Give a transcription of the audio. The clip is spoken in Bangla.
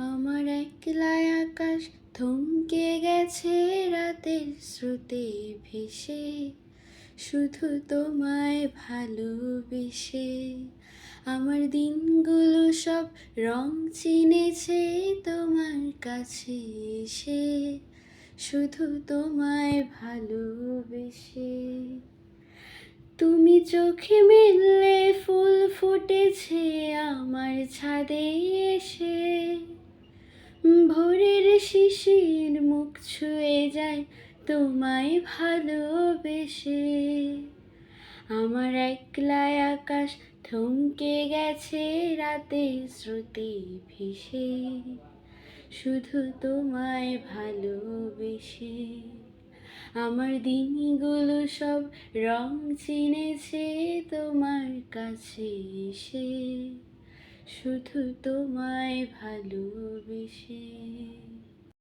আমার একলাই আকাশ থমকে গেছে রাতের স্রোতে ভেসে, শুধু তোমায় ভালোবেসে। আমার দিনগুলো সব রং চিনেছে তোমার কাছে এসে, শুধু তোমায় ভালোবেসে। তুমি চোখে মিললে ফুল ফুটেছে আমার ছাদে এসে ভোরের শিশির মুখ ছুঁয়ে যায় তোমায় ভালোবেসে। আমার একলাই আকাশ থমকে গেছে রাতে শ্রুতি ভেসে। শুধু তোমায় ভালোবেসে। আমার দিনগুলো সব রং চিনেছে তোমার কাছে এসে। শুধু তোমায় ভালোবেসে